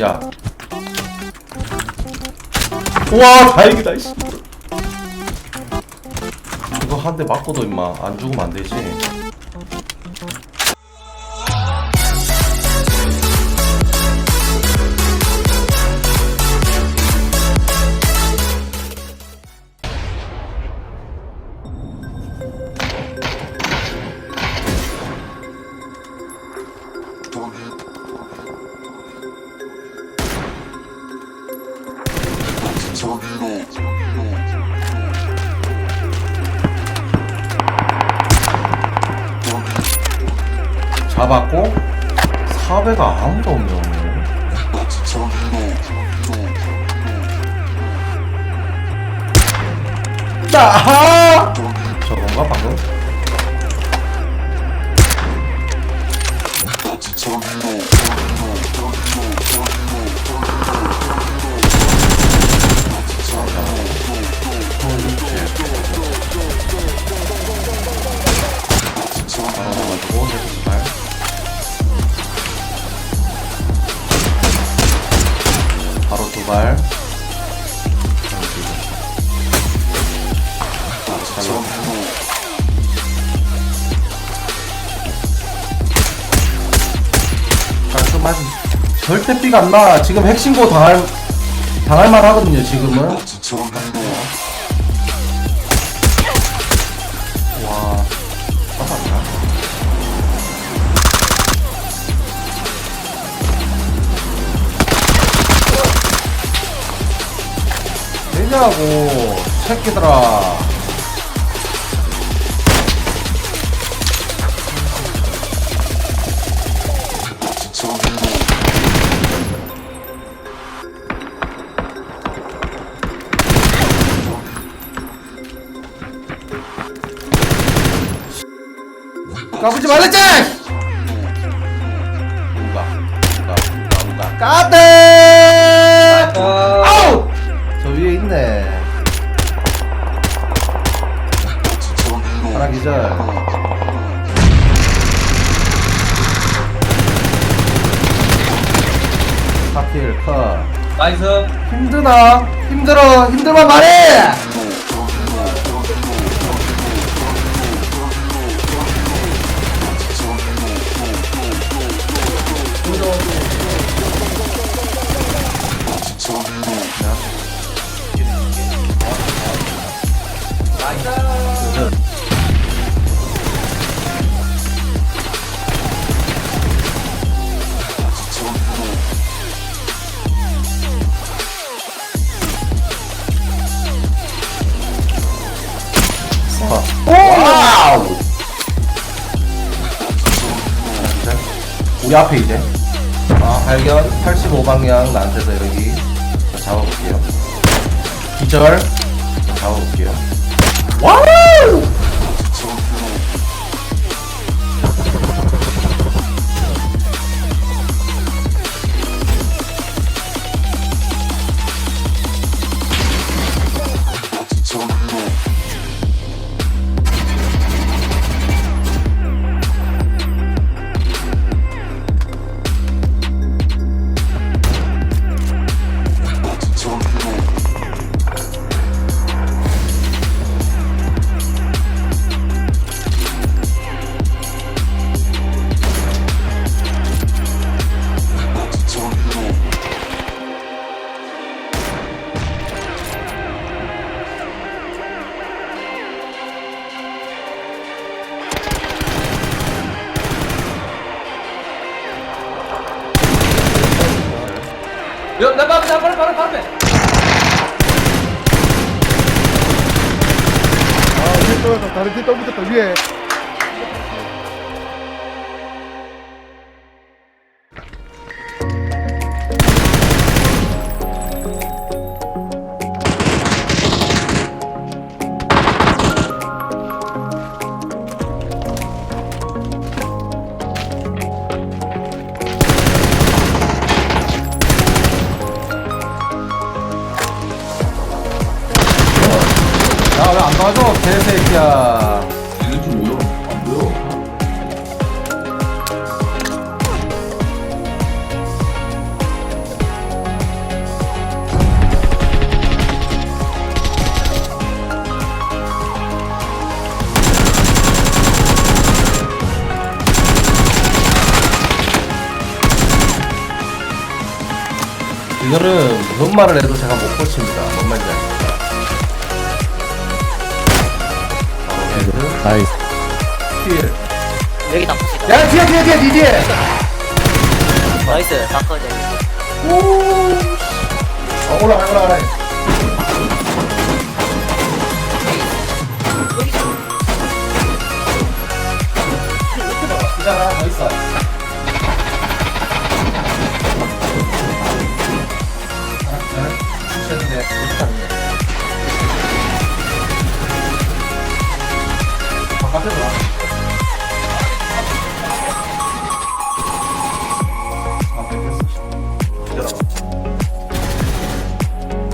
야. 와, 다행이다, 씨. 이거 한 대 맞고도 임마 안 죽으면 안 되지. 잡았고 사배가 아무도 없네 오늘. 자, 저건 깔끔하지 절대 삐가 안 나. 지금 핵신고 당할 당할 만 하거든요 지금은. 와 잡았나? 되냐고 새끼들아 까부지 말랬지! 누가 누가 누가 누가 까대! 아우! 저 위에 있네 하나 기절 하필 컷 나이스 힘드나? 힘들어 힘들만 말해! 우리 앞에 이제. 아 발견. 85방향 나한테서 여기 자, 잡아볼게요. 기절. 자, 잡아볼게요. 와우! 여, 나 바로, 나 바로, 바로, 앞에. 아, 위에 떨어졌다. 다른 뒤에 떨어졌다. 위에. 왜안 빠져? 개새끼야. 이게 좀 뭐야? 안 보여. 이거는 무슨 말을 해도 제가 못 고칩니다. 뭔 말인지 알겠 나이스 힐. 여기 다 푸시다. 야, 뒤에, 뒤에, 뒤에, 뒤에, 뒤에! 나이스. 다 커져. 어, 올라가, 올라가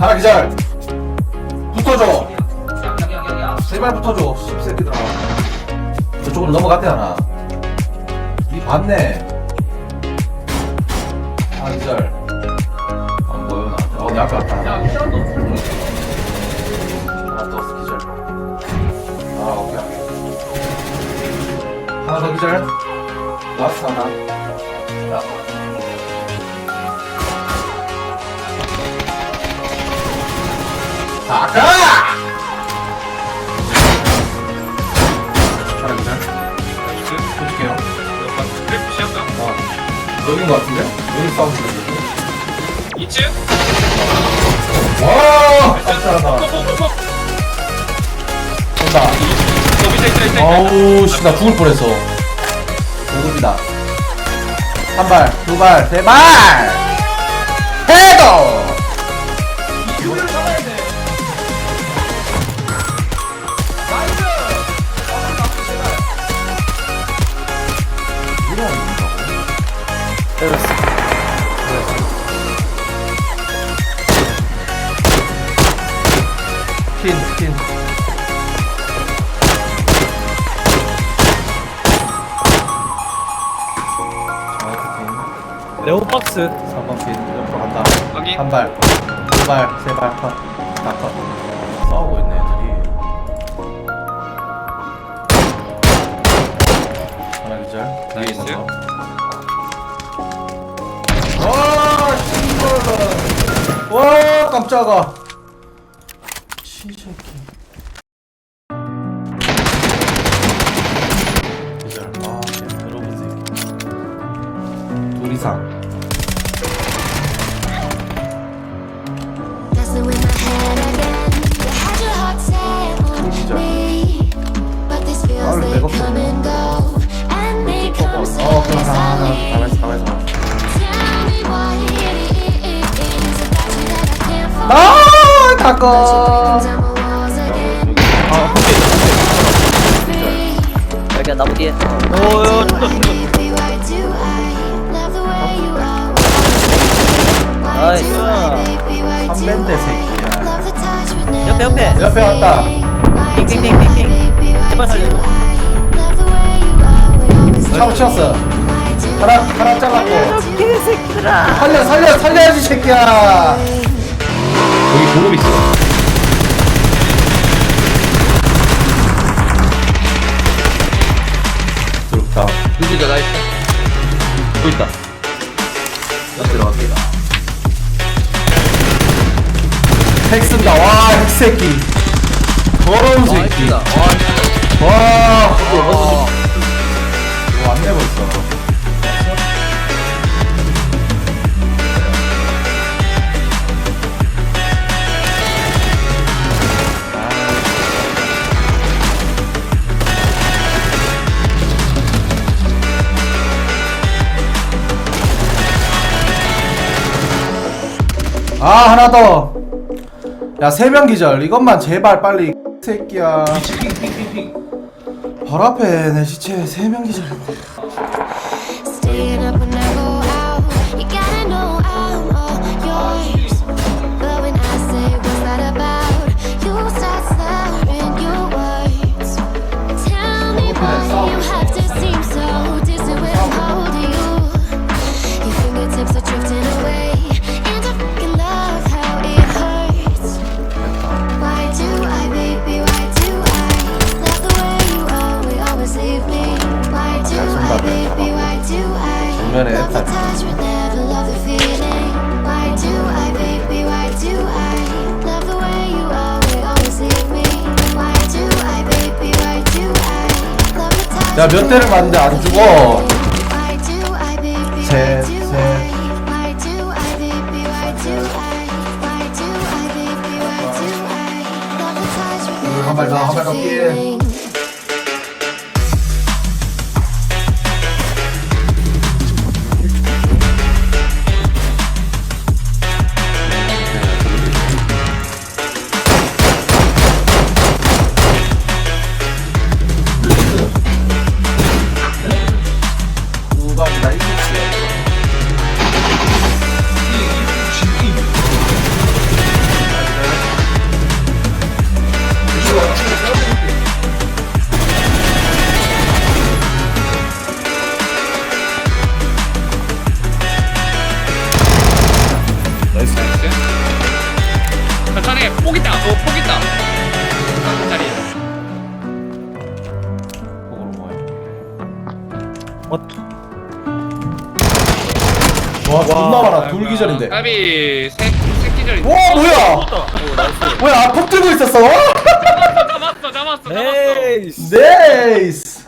하나 기절. 붙어줘. 제발 붙어줘. 씹새끼들아. 저쪽으로 넘어갔대 하나. 니 봤네. 하나 기절. 안 보여 나한테. 어내 앞에 왔다. 하나 더 기절. 아 오케이. 하나 더 기절 여긴 것 같은데? 여기 싸우는 거 2층? 와! 깜짝하다 온다 저 밑에 있다 있다 어우 씨 나 죽을 뻔했어 고급이다 한 발, 두 발, 세 발! 헤더! 레오박스 3번 핀, 옆으로 간다. 확인 한 발, 두 발, 세 발, 컷. 다 컷. 싸우고 있네, 애들이. 하나 기절. 나이스. 와, 씨발. 와, 깜짝아. 치새끼. 어, 그럼. Tell me why it is 옆에, 왔다. why 제발 살려줘. 차고 치웠어. 하나, 하나 잘랐고. 개새끼들아. 살려, 살려, 살려야지, 새끼야. 여기 보급 있어 부럽다. 누구자 나이스 또 있다 옆 들어갑니다. 핵 쓴다. 와, 핵 새끼. 더러운 새끼. 와 와. 이거 왔네, 벌써. 아 하나 더. 야 세명 기절. 이것만 제발 빨리 새끼야. 핑핑핑핑 바로 앞에 내 시체 세명 기절인데. Staying up when 야, 몇 대를 맞는데 안 죽어. 셋, 셋. I? Why do I, baby? Why do I? Why do I, baby? Why do I? Love the touch with 한발 더, 한발더 natural 존나 많아. 둘 기절인데. 까비 새 새끼절 와, 뭐야? 오 나이스 뭐야, 폭 들고 있었어? 잡았어 잡았어 잡았어 에이스 네이스.